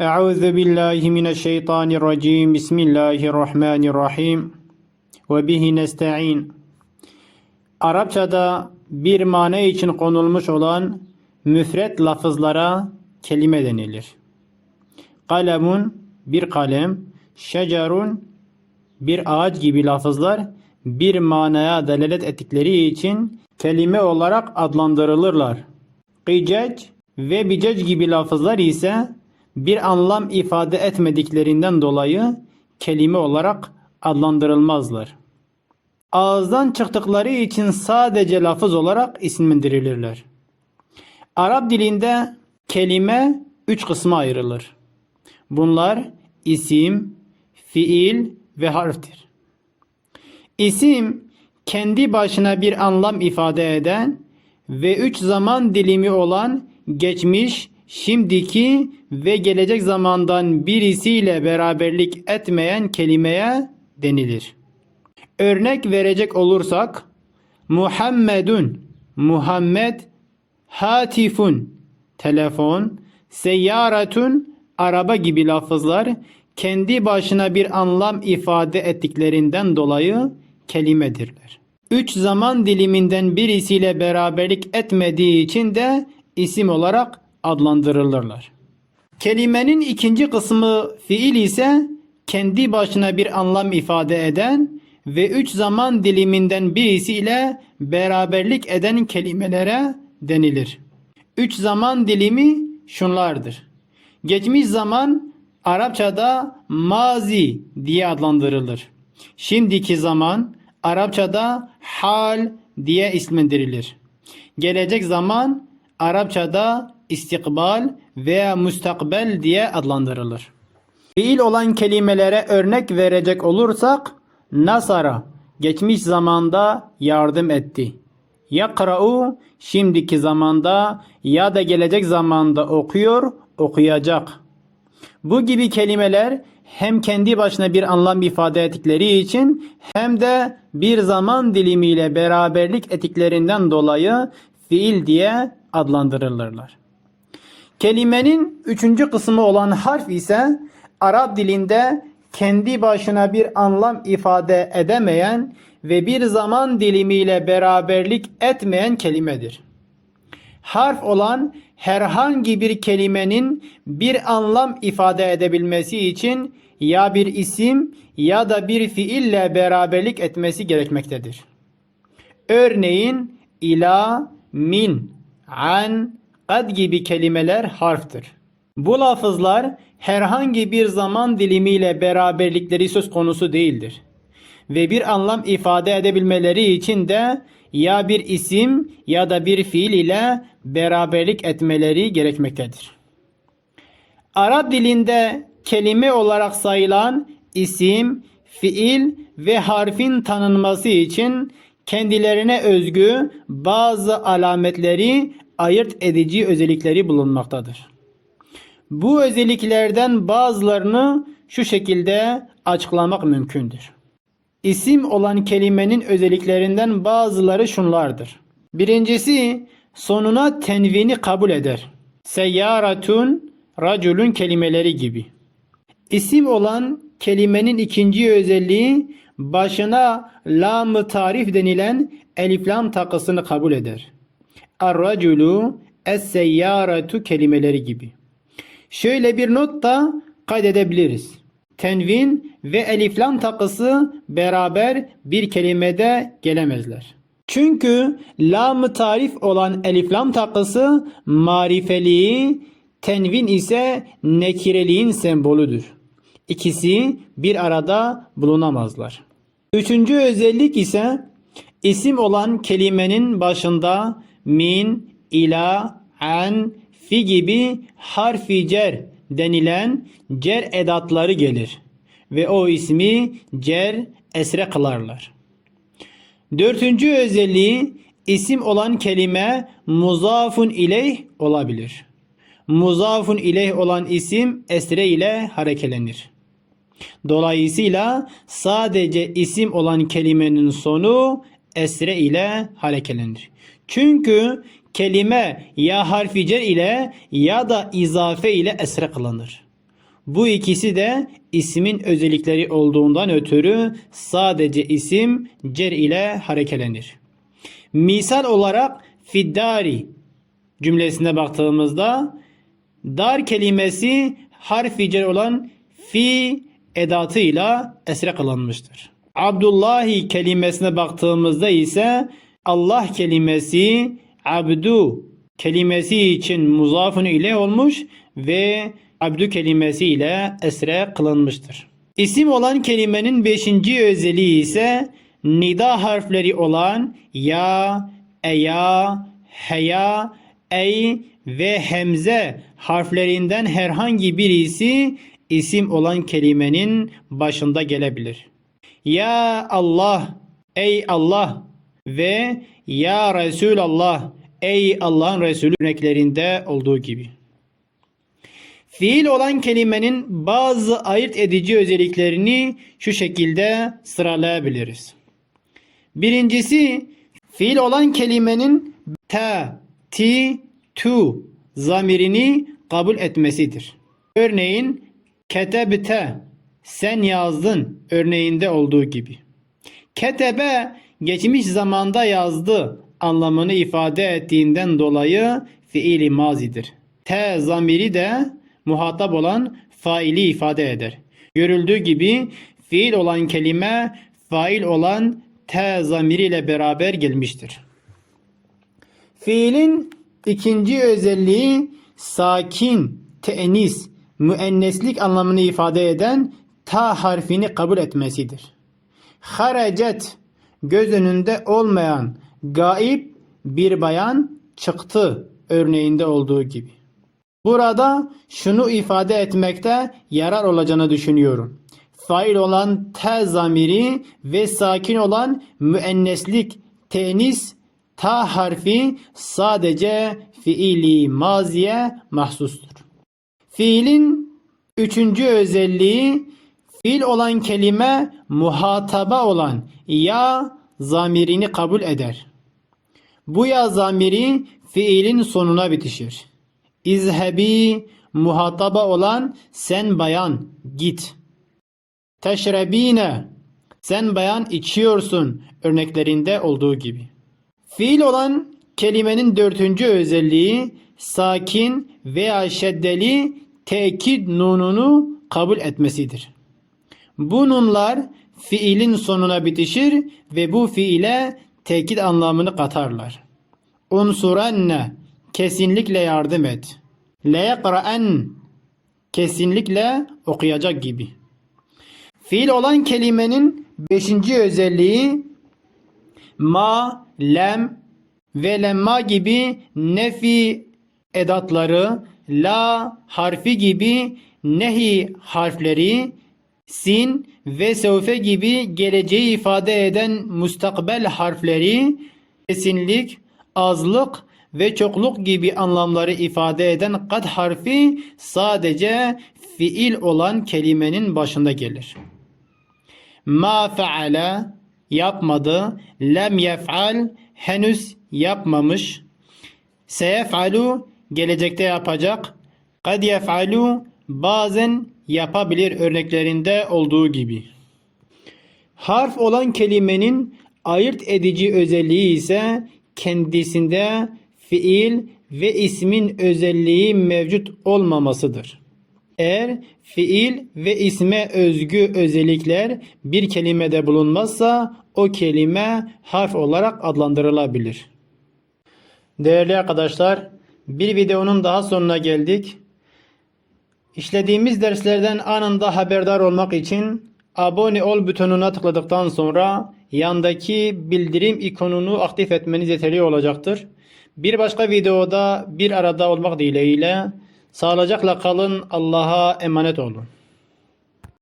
Euzu billahi mineşşeytanirracim. Bismillahirrahmanirrahim. Ve bihi nesta'in. Arapçada bir mana için konulmuş olan müfret lafızlara kelime denilir. Kalemun bir kalem, şecerun bir ağaç gibi lafızlar bir manaya delalet ettikleri için kelime olarak adlandırılırlar. Qicec ve bicec gibi lafızlar ise bir anlam ifade etmediklerinden dolayı kelime olarak adlandırılmazlar. Ağızdan çıktıkları için sadece lafız olarak isimlendirilirler. Arap dilinde kelime üç kısma ayrılır. Bunlar isim, fiil ve harftir. İsim kendi başına bir anlam ifade eden ve üç zaman dilimi olan geçmiş, şimdiki ve gelecek zamandan birisiyle beraberlik etmeyen kelimeye denilir. Örnek verecek olursak Muhammedun Muhammed hatifun telefon seyyaretun araba gibi lafızlar kendi başına bir anlam ifade ettiklerinden dolayı kelimedirler. Üç zaman diliminden birisiyle beraberlik etmediği için de isim olarak adlandırılırlar. Kelimenin ikinci kısmı fiil ise kendi başına bir anlam ifade eden ve üç zaman diliminden birisiyle beraberlik eden kelimelere denilir. Üç zaman dilimi şunlardır. Geçmiş zaman Arapçada mazi diye adlandırılır. Şimdiki zaman Arapçada hal diye isimlendirilir. Gelecek zaman Arapçada istikbal veya müstakbel diye adlandırılır. Fiil olan kelimelere örnek verecek olursak nasara geçmiş zamanda yardım etti. Yakra'u şimdiki zamanda ya da gelecek zamanda okuyor, okuyacak. Bu gibi kelimeler hem kendi başına bir anlam ifade ettikleri için hem de bir zaman dilimiyle beraberlik ettiklerinden dolayı fiil diye adlandırılırlar. Kelimenin üçüncü kısmı olan harf ise Arap dilinde kendi başına bir anlam ifade edemeyen ve bir zaman dilimiyle beraberlik etmeyen kelimedir. Harf olan herhangi bir kelimenin bir anlam ifade edebilmesi için ya bir isim ya da bir fiille beraberlik etmesi gerekmektedir. Örneğin ila, min, an, kad gibi kelimeler harftir. Bu lafızlar herhangi bir zaman dilimiyle beraberlikleri söz konusu değildir. Ve bir anlam ifade edebilmeleri için de ya bir isim ya da bir fiil ile beraberlik etmeleri gerekmektedir. Arap dilinde kelime olarak sayılan isim, fiil ve harfin tanınması için kendilerine özgü bazı alametleri ayırt edici özellikleri bulunmaktadır. Bu özelliklerden bazılarını şu şekilde açıklamak mümkündür. İsim olan kelimenin özelliklerinden bazıları şunlardır. Birincisi sonuna tenvini kabul eder. Seyyaratun, raculun kelimeleri gibi. İsim olan kelimenin ikinci özelliği başına lam tarif denilen elif lam takısını kabul eder. Er-raculu, es-seyyaratu kelimeleri gibi. Şöyle bir not da kaydedebiliriz. Tenvin ve elif lam takısı beraber bir kelimede gelemezler. Çünkü lam tarif olan elif lam takısı marifeliği, tenvin ise nekireliğin sembolüdür. İkisi bir arada bulunamazlar. Üçüncü özellik ise isim olan kelimenin başında min, ila, an, fi gibi harfi cer denilen cer edatları gelir ve o ismi cer esre kılarlar. Dördüncü özelliği isim olan kelime muzafun ileyh olabilir. Muzafun ileyh olan isim esre ile harekelenir. Dolayısıyla sadece isim olan kelimenin sonu esre ile harekelenir. Çünkü kelime ya harfi cer ile ya da izafe ile esre kılınır. Bu ikisi de ismin özellikleri olduğundan ötürü sadece isim cer ile harekelenir. Misal olarak fiddari cümlesine baktığımızda dar kelimesi harfi cer olan fi edatıyla esre kılınmıştır. Abdullahi kelimesine baktığımızda ise Allah kelimesi abdu kelimesi için muzafın ile olmuş ve abdu kelimesi ile esre kılınmıştır. İsim olan kelimenin beşinci özelliği ise nida harfleri olan ya, eya, heya, ey ve hemze harflerinden herhangi birisi isim olan kelimenin başında gelebilir. Ya Allah, ey Allah ve Ya Resulallah, ey Allah'ın Resulü örneklerinde olduğu gibi. Fiil olan kelimenin bazı ayırt edici özelliklerini şu şekilde sıralayabiliriz. Birincisi fiil olan kelimenin ta, ti, tu zamirini kabul etmesidir. Örneğin ketebte sen yazdın örneğinde olduğu gibi. Ketebe geçmiş zamanda yazdı anlamını ifade ettiğinden dolayı fiili mazidir. T zamiri de muhatap olan faili ifade eder. Görüldüğü gibi fiil olan kelime fail olan T zamiriyle beraber gelmiştir. Fiilin ikinci özelliği sakin, tenis, müenneslik anlamını ifade eden ta harfini kabul etmesidir. Harecet göz önünde olmayan gaip bir bayan çıktı örneğinde olduğu gibi. Burada şunu ifade etmekte yarar olacağını düşünüyorum. Fail olan te zamiri ve sakin olan müenneslik tenis ta harfi sadece fiili maziye mahsustur. Fiilin üçüncü özelliği fiil olan kelime muhataba olan ya zamirini kabul eder. Bu ya zamiri fiilin sonuna bitişir. İzhebi muhataba olan sen bayan git. Teşrebine sen bayan içiyorsun örneklerinde olduğu gibi. Fiil olan kelimenin dördüncü özelliği sakin veya şeddeli tekit nununu kabul etmesidir. Bu nunlar fiilin sonuna bitişir ve bu fiile tekit anlamını katarlar. Unsurenne kesinlikle yardım et. Leyekra'en kesinlikle okuyacak gibi. Fiil olan kelimenin beşinci özelliği ma, lem ve lemma gibi nefi edatları, la harfi gibi nehi harfleri, sin ve sevfe gibi geleceği ifade eden mustakbel harfleri, kesinlik, azlık ve çokluk gibi anlamları ifade eden kad harfi sadece fiil olan kelimenin başında gelir. Ma feale yapmadı, lem yef'al henüz yapmamış, seyef'alu gelecekte yapacak, kad yef'alu bazen yapabilir örneklerinde olduğu gibi. Harf olan kelimenin ayırt edici özelliği ise kendisinde fiil ve ismin özelliği mevcut olmamasıdır. Eğer fiil ve isme özgü özellikler bir kelimede bulunmazsa o kelime harf olarak adlandırılabilir. Değerli arkadaşlar, bir videonun daha sonuna geldik. İşlediğimiz derslerden anında haberdar olmak için abone ol butonuna tıkladıktan sonra yandaki bildirim ikonunu aktif etmeniz yeterli olacaktır. Bir başka videoda bir arada olmak dileğiyle sağlıcakla kalın. Allah'a emanet olun.